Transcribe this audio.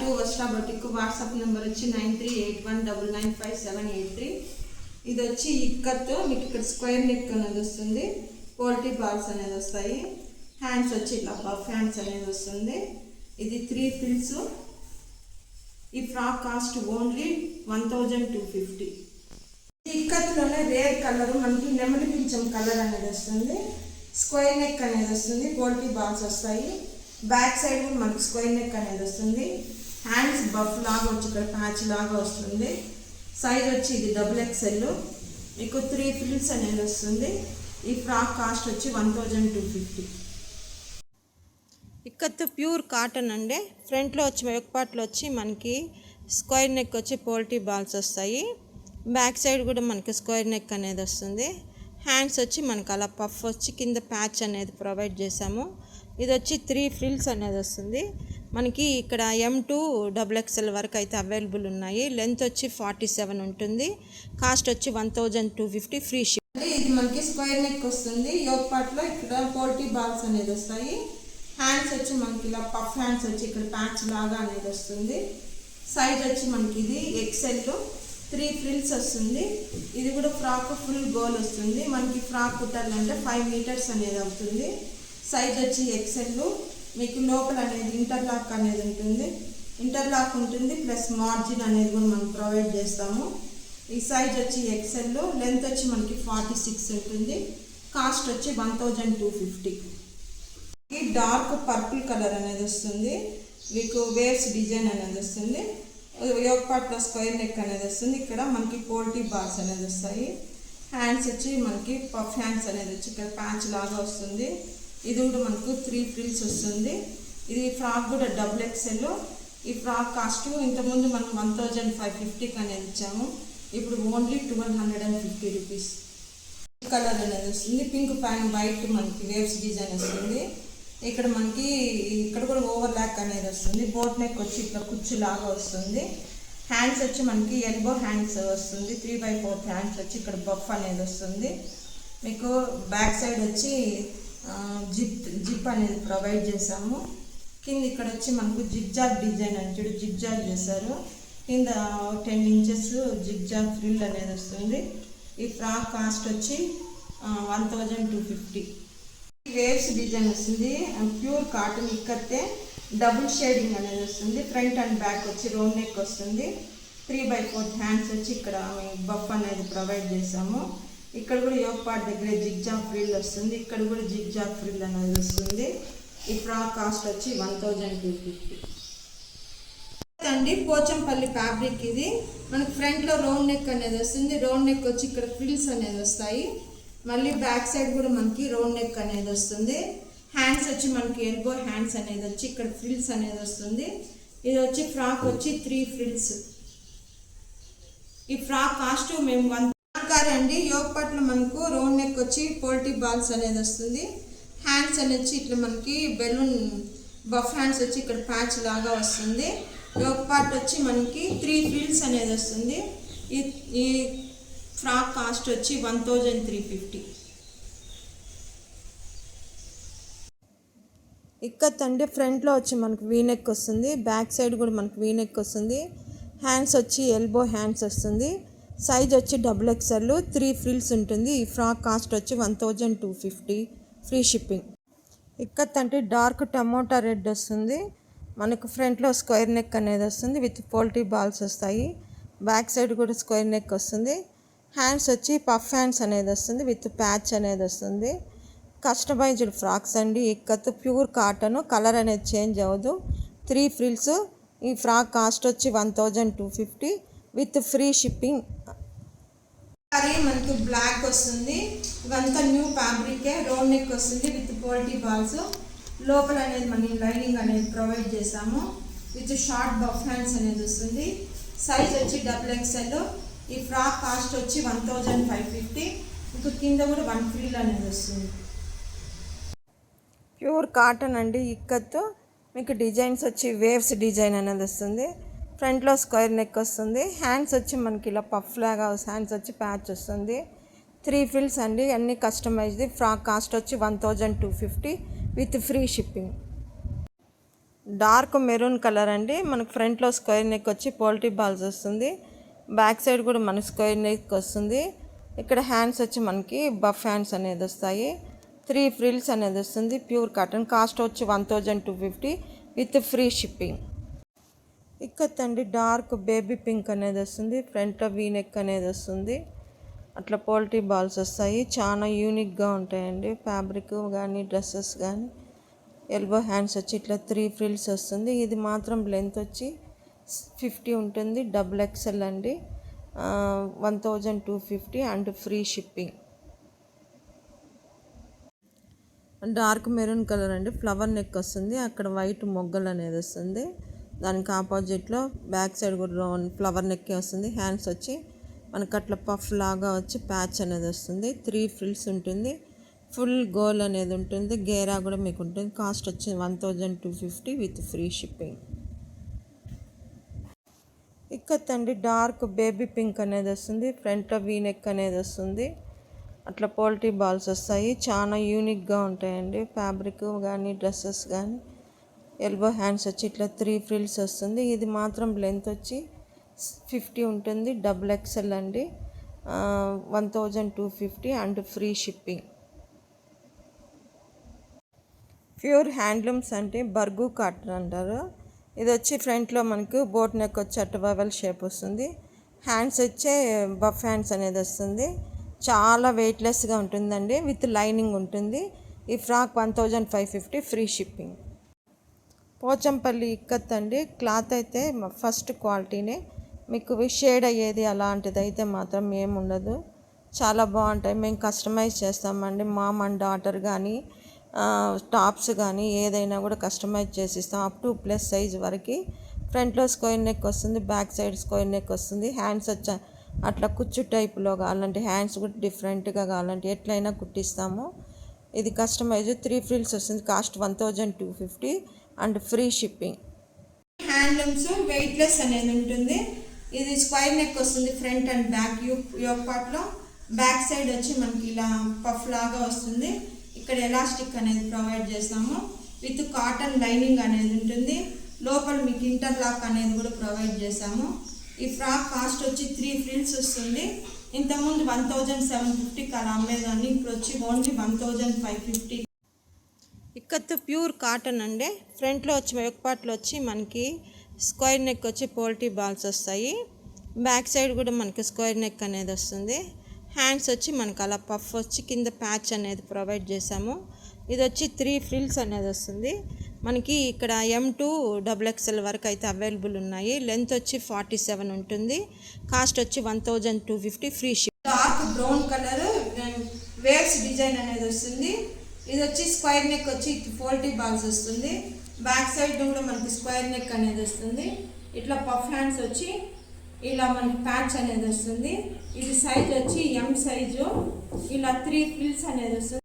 Two Vastra boutique WhatsApp number వచ్చి nine three eight one double nine five seven eight three. ఇది వచ్చి ఇక్కత్ మీకు ఇక్కడ స్క్వేర్ నెక్ అనేది వస్తుంది. పోల్ట్రీ బాల్స్ అనేది వస్తాయి. హ్యాండ్స్ వచ్చి ఇట్లా బఫ్ హ్యాండ్స్ అనేది వస్తుంది. ఇది త్రీ ఫిల్స్ ఈ frock cost only one thousand two fifty. ఇక్కత్లోనే rare colour మనకి నెమలి పింఛం కలర్ అనేది వస్తుంది. స్క్వేర్ నెక్ అనేది వస్తుంది. పోల్ట్రీ బాల్స్ వస్తాయి. బ్యాక్ సైడ్ మనకు మనకి స్క్వేర్ నెక్ అనేది వస్తుంది. హ్యాండ్స్ బఫ్ లాగా వచ్చి ఇక్కడ ప్యాచ్ లాగా వస్తుంది. సైజ్ వచ్చి ఇది డబుల్ ఎక్స్ఎల్ మీకు త్రీ ఫిల్స్ అనేది వస్తుంది. ఈ ఫ్రాక్ కాస్ట్ వచ్చి one thousand two fifty ikat pure cotton అండి. ఫ్రంట్లో వచ్చి వెనకపాట్లో వచ్చి మనకి స్క్వేర్ నెక్ వచ్చి పోల్ట్రీ బాల్స్ వస్తాయి. బ్యాక్ సైడ్ కూడా మనకి స్క్వేర్ నెక్ అనేది వస్తుంది. హ్యాండ్స్ వచ్చి మనకి అలా పఫ్ వచ్చి కింద ప్యాచ్ అనేది ప్రొవైడ్ చేసాము ఇది వచ్చి త్రీ ఫ్రిల్స్ అనేది వస్తుంది. మనకి ఇక్కడ ఎం టూ డబుల్ ఎక్స్ఎల్ వరకు అయితే అవైలబుల్ ఉన్నాయి. లెంత్ వచ్చి ఫార్టీ సెవెన్ ఉంటుంది. కాస్ట్ వచ్చి one thousand two fifty free ship ఇది మనకి స్క్వేర్ నెక్ వస్తుంది. యోగ్ పార్ట్లో ఇక్కడ పోల్టీ బాల్స్ అనేది వస్తాయి. హ్యాండ్స్ వచ్చి మనకి ఇలా పఫ్ హ్యాండ్స్ వచ్చి ఇక్కడ ప్యాచ్ లాగా అనేది వస్తుంది. సైజ్ వచ్చి మనకి ఇది ఎక్సెల్ త్రీ ఫ్రిల్స్ వస్తుంది. ఇది కూడా ఫ్రాక్ ఫుల్ గోల్ వస్తుంది. మనకి ఫ్రాక్ కుట్టాలంటే ఫైవ్ మీటర్స్ అనేది అవుతుంది. సైజ్ వచ్చి ఎక్సెల్ మీకు లోపల అనేది ఇంటర్లాక్ అనేది ఉంటుంది. ఇంటర్లాక్ ఉంటుంది ప్లస్ మార్జిన్ అనేది కూడా మనం ప్రొవైడ్ చేస్తాము. ఈ సైజ్ వచ్చి ఎక్సెల్ లెంత్ వచ్చి మనకి ఫార్టీ సిక్స్ ఉంటుంది. కాస్ట్ వచ్చి వన్ థౌజండ్ టూ ఫిఫ్టీ ఈ డార్క్ పర్పుల్ కలర్ అనేది వస్తుంది. మీకు వేవ్స్ డిజైన్ అనేది వస్తుంది. యోగ పార్ట్లో స్క్వేర్ నెక్ అనేది వస్తుంది. ఇక్కడ మనకి పోల్టీ బార్స్ అనేది వస్తాయి. హ్యాండ్స్ వచ్చి మనకి పఫ్ హ్యాండ్స్ అనేది వచ్చి ఇక్కడ ప్యాచ్ లాగా వస్తుంది. ఇది కూడా మనకు త్రీ ఫ్రిల్స్ వస్తుంది. ఇది ఫ్రాక్ కూడా డబుల్ ఎక్సెల్ ఈ ఫ్రాక్ కాస్ట్ ఇంతకుముందు మనం వన్ థౌజండ్ ఫైవ్ ఫిఫ్టీకి అనేది ఇచ్చాము. ఇప్పుడు only twelve hundred and fifty rupees colour అనేది వస్తుంది. పింక్ ప్యాన్ వైట్ మనకి వేవ్స్ డిజైన్ వస్తుంది. ఇక్కడ మనకి ఇక్కడ కూడా ఓవర్ ల్యాక్ అనేది వస్తుంది. బోట్ నెక్ వచ్చి ఇట్లా కుచ్చు లాగా వస్తుంది. హ్యాండ్స్ వచ్చి మనకి ఎల్బో హ్యాండ్స్ వస్తుంది. త్రీ బై ఫోర్త్ హ్యాండ్స్ వచ్చి ఇక్కడ బఫ్ అనేది వస్తుంది. మీకు బ్యాక్ సైడ్ వచ్చి జిప్ జిప్ అనేది ప్రొవైడ్ చేసాము కింద ఇక్కడ వచ్చి మనకు జిగ్జాగ్ డిజైన్ అని చూడు జిగ్జాగ్ చేశారు. కింద టెన్ ఇంచెస్ జిగ్జాగ్ ఫ్రిల్ అనేది వస్తుంది. ఈ ఫ్రాక్ కాస్ట్ వచ్చి one thousand two fifty. Waves design వస్తుంది. ప్యూర్ కాటన్ ఇక్కతే డబుల్ షేడింగ్ అనేది వస్తుంది. ఫ్రంట్ అండ్ బ్యాక్ వచ్చి రౌండ్ నెక్ వస్తుంది. త్రీ బై ఫోర్త్ హ్యాండ్స్ వచ్చి ఇక్కడ బఫ్ అనేది ప్రొవైడ్ చేసాము ఇక్కడ కూడా యోగ పార్ట్ దగ్గర జిగ్జాగ్ ఫ్రిల్ వస్తుంది. ఇక్కడ కూడా జిగ్జాగ్ ఫ్రిల్ అనేది వస్తుంది. ఈ ఫ్రాక్ కాస్ట్ వచ్చి వన్ థౌజండ్ టూ ఫిఫ్టీ. అండి పోచంపల్లి ఫ్యాబ్రిక్ ఇది. మనకి ఫ్రంట్లో రౌండ్ నెక్ అనేది వస్తుంది. రౌండ్ నెక్ వచ్చి ఇక్కడ ఫ్రిల్స్ అనేది వస్తాయి. మళ్ళీ బ్యాక్ సైడ్ కూడా మనకి రౌండ్ నెక్ అనేది వస్తుంది. హ్యాండ్స్ వచ్చి మనకి ఎల్బో హ్యాండ్స్ అనేది వచ్చి ఇక్కడ ఫ్రిల్స్ అనేది వస్తుంది. ఇది వచ్చి ఫ్రాక్ వచ్చి త్రీ ఫ్రిల్స్ ఈ ఫ్రాక్ కాస్ట్ మేము వన్ అండి యోగ పట్ల మనకు రౌండ్ నెక్ వచ్చి పోల్టీ బాల్స్ అనేది వస్తుంది. హ్యాండ్స్ అనేది వచ్చి ఇట్లా మనకి బెలూన్ బఫ్ హ్యాండ్స్ వచ్చి ఇక్కడ ప్యాచ్ లాగా వస్తుంది. యోగ పార్ట్ వచ్చి మనకి త్రీ ఫ్రిల్స్ అనేది వస్తుంది. ఈ ఈ ఫ్రాక్ కాస్ట్ వచ్చి one thousand three fifty. Ikat అంటే ఫ్రంట్లో వచ్చి మనకు వీనెక్ వస్తుంది. బ్యాక్ సైడ్ కూడా మనకు వీనెక్ వస్తుంది. హ్యాండ్స్ వచ్చి ఎల్బో హ్యాండ్స్ వస్తుంది. సైజ్ వచ్చి డబుల్ ఎక్స్ఎల్ త్రీ ఫ్రిల్స్ ఉంటుంది. ఈ ఫ్రాక్ కాస్ట్ వచ్చి one thousand two fifty free shipping. Ikat అంటే డార్క్ టమోటా రెడ్ వస్తుంది. మనకు ఫ్రంట్లో స్క్వేర్ నెక్ అనేది వస్తుంది. విత్ పోల్ట్రీ బాల్స్ వస్తాయి. బ్యాక్ సైడ్ కూడా స్క్వేర్ నెక్ వస్తుంది. హ్యాండ్స్ వచ్చి పఫ్ హ్యాండ్స్ అనేది వస్తుంది. విత్ ప్యాచ్ అనేది వస్తుంది. కస్టమైజ్డ్ ఫ్రాక్స్ అండి. Ikat pure cotton. కలర్ అనేది చేంజ్ అవ్వదు. Three frills. ఈ ఫ్రాక్ కాస్ట్ వచ్చి one thousand two fifty. With free shipping. అది మనకి బ్లాక్ వస్తుంది. ఇవంతా న్యూ ఫ్యాబ్రికే రౌండ్ నెక్ వస్తుంది విత్ పోల్టీ బాల్స్ లోపల అనేది మనం లైనింగ్ అనేది ప్రొవైడ్ చేసాము విత్ షార్ట్ బఫ్ హ్యాండ్స్ అనేది వస్తుంది. సైజ్ వచ్చి డబుల్ ఎక్స్ఎల్ ఈ ఫ్రాక్ కాస్ట్ వచ్చి వన్ థౌజండ్ ఫైవ్ ఫిఫ్టీ మీకు కింద కూడా వన్ ఫ్రీల్ అనేది వస్తుంది. ప్యూర్ కాటన్ అండి ఇక్కత్తు మీకు డిజైన్స్ వచ్చి వేవ్స్ డిజైన్ అనేది వస్తుంది. ఫ్రంట్లో స్క్వేర్ నెక్ వస్తుంది. హ్యాండ్స్ వచ్చి మనకి ఇలా పఫ్ లాగా హ్యాండ్స్ వచ్చి ప్యాచ్ వస్తుంది. త్రీ ఫిల్స్ అండి. అన్ని కస్టమైజ్ది ఫ్రాక్ కాస్ట్ వచ్చి one thousand two fifty with free shipping. Dark maroon colour అండి. మనకు ఫ్రంట్లో స్క్వేర్ నెక్ వచ్చి పోల్ట్రీ బాల్స్ వస్తుంది. బ్యాక్ సైడ్ కూడా మన స్క్వేర్ నెక్ వస్తుంది. ఇక్కడ హ్యాండ్స్ వచ్చి మనకి బఫ్ హ్యాండ్స్ అనేది వస్తాయి. త్రీ ఫ్రిల్స్ అనేది వస్తుంది. Pure cotton. కాస్ట్ వచ్చి one thousand two fifty with free shipping. ఇక్కత్తండి dark baby pink అనేది వస్తుంది ఫ్రంట్ వీనెక్ అనేది వస్తుంది. అట్లా పోల్ట్రీ బాల్స్ వస్తాయి. చాలా యూనిక్గా ఉంటాయండి. ఫ్యాబ్రిక్ కానీ డ్రెస్సెస్ కానీ ఎల్బో హ్యాండ్స్ వచ్చి ఇట్లా త్రీ ఫ్రిల్స్ వస్తుంది. ఇది మాత్రం లెంత్ వచ్చి ఫిఫ్టీ ఉంటుంది. డబుల్ ఎక్సెల్ అండి. One thousand two fifty and free shipping dark maroon colour అండి. ఫ్లవర్ నెక్ వస్తుంది. అక్కడ వైట్ మొగ్గలు అనేది వస్తుంది. దానికి ఆపోజిట్లో బ్యాక్ సైడ్ కూడా ఫ్లవర్ నెక్కే వస్తుంది. హ్యాండ్స్ వచ్చి మనకు అట్లా పఫ్ లాగా వచ్చి ప్యాచ్ అనేది వస్తుంది. త్రీ ఫ్రిల్స్ ఉంటుంది. ఫుల్ గోల్ అనేది ఉంటుంది. గేరా కూడా మీకు ఉంటుంది. కాస్ట్ వచ్చి one thousand two fifty with free shipping. ఇక్కత్తండి dark baby pink అనేది వస్తుంది. ఫ్రంట్ వీ నెక్ అనేది వస్తుంది. అట్లా పోల్ట్రీ బాల్స్ వస్తాయి. చాలా యూనిక్గా ఉంటాయండి. ఫ్యాబ్రిక్ కానీ డ్రెస్సెస్ కానీ. ఎల్బో హ్యాండ్స్ వచ్చి ఇట్లా త్రీ ఫ్రిల్స్ వస్తుంది. ఇది మాత్రం లెంత్ వచ్చి ఫిఫ్టీ ఉంటుంది. డబుల్ ఎక్సెల్ అండి. One thousand two fifty and free shipping pure handlooms అంటే బర్గు కాటన్ అంటారు. ఇది వచ్చి ఫ్రంట్లో మనకు బోట్ నెక్ వచ్చి అట్టు షేప్ వస్తుంది. హ్యాండ్స్ వచ్చే బఫ్ హ్యాండ్స్ అనేది వస్తుంది. చాలా వెయిట్లెస్గా ఉంటుందండి. విత్ లైనింగ్ ఉంటుంది. ఈ frock one thousand five fifty free shipping Pochampally ikat అండి. క్లాత్ అయితే ఫస్ట్ క్వాలిటీనే. మీకు షేడ్ అయ్యేది అలాంటిది అయితే మాత్రం ఏముండదు చాలా బాగుంటాయి. మేము కస్టమైజ్ చేస్తామండి. మామ్ అండ్ డాటర్ కానీ టాప్స్ కానీ ఏదైనా కూడా కస్టమైజ్ చేసిస్తాం. అప్ టు ప్లస్ సైజ్ వరకు. ఫ్రంట్లో స్క్వేర్ నెక్ వస్తుంది. బ్యాక్ సైడ్ స్క్వేర్ నెక్ వస్తుంది. హ్యాండ్స్ వచ్చా అట్లా కుచ్చు టైప్లో కావాలంటే హ్యాండ్స్ కూడా డిఫరెంట్గా కావాలంటే ఎట్లయినా కుట్టిస్తాము. ఇది కస్టమైజ్ త్రీ ఫ్రిల్స్ వస్తుంది. Cost one thousand two fifty. And free shipping. Handlooms weightless అనేది ఉంటుంది. ఇది స్క్వైర్ నెక్ వస్తుంది front and back U yoke పార్ట్లో బ్యాక్ సైడ్ వచ్చి మనకి ఇలా పఫ్ లాగా వస్తుంది. ఇక్కడ ఎలాస్టిక్ అనేది ప్రొవైడ్ చేస్తాము. విత్ కాటన్ లైనింగ్ అనేది ఉంటుంది. లోపల మీకు ఇంటర్లాక్ అనేది కూడా ప్రొవైడ్ చేసాము ఈ ఫ్రాక్ కాస్ట్ వచ్చి త్రీ ఫ్రిల్స్ వస్తుంది. ఇంతకుముందు వన్ థౌజండ్ సెవెన్ ఫిఫ్టీకి అలా అమ్మేదాన్ని. ఇప్పుడు వచ్చి only one thousand five fifty ikat pure cotton అండి. ఫ్రంట్లో వచ్చి వెక్పాట్లో వచ్చి మనకి స్క్వేర్ నెక్ వచ్చి పోల్ట్రీ బాల్స్ వస్తాయి. బ్యాక్ సైడ్ కూడా మనకి స్క్వేర్ నెక్ అనేది వస్తుంది. హ్యాండ్స్ వచ్చి మనకు అలా పఫ్ వచ్చి కింద ప్యాచ్ అనేది ప్రొవైడ్ చేసాము ఇది వచ్చి త్రీ ఫ్రిల్స్ అనేది వస్తుంది. మనకి ఇక్కడ ఎం టూ డబుల్ ఎక్స్ఎల్ వరకు అయితే అవైలబుల్ ఉన్నాయి. లెంత్ వచ్చి ఫార్టీ సెవెన్ ఉంటుంది. కాస్ట్ వచ్చి one thousand two fifty free ship. Dark brown colour waves design అనేది వస్తుంది. ఇది వచ్చి స్క్వైర్ నెక్ వచ్చి ఫోల్టీ బాల్స్ వస్తుంది. బ్యాక్ సైడ్ కూడా మనకి స్క్వైర్ నెక్ అనేది వస్తుంది. ఇట్లా పఫ్ హ్యాండ్స్ వచ్చి ఇలా మనకి ప్యాచ్ అనేది వస్తుంది. ఇది సైజ్ వచ్చి ఎం సైజు ఇలా త్రీ ఫిల్స్ అనేది వస్తుంది.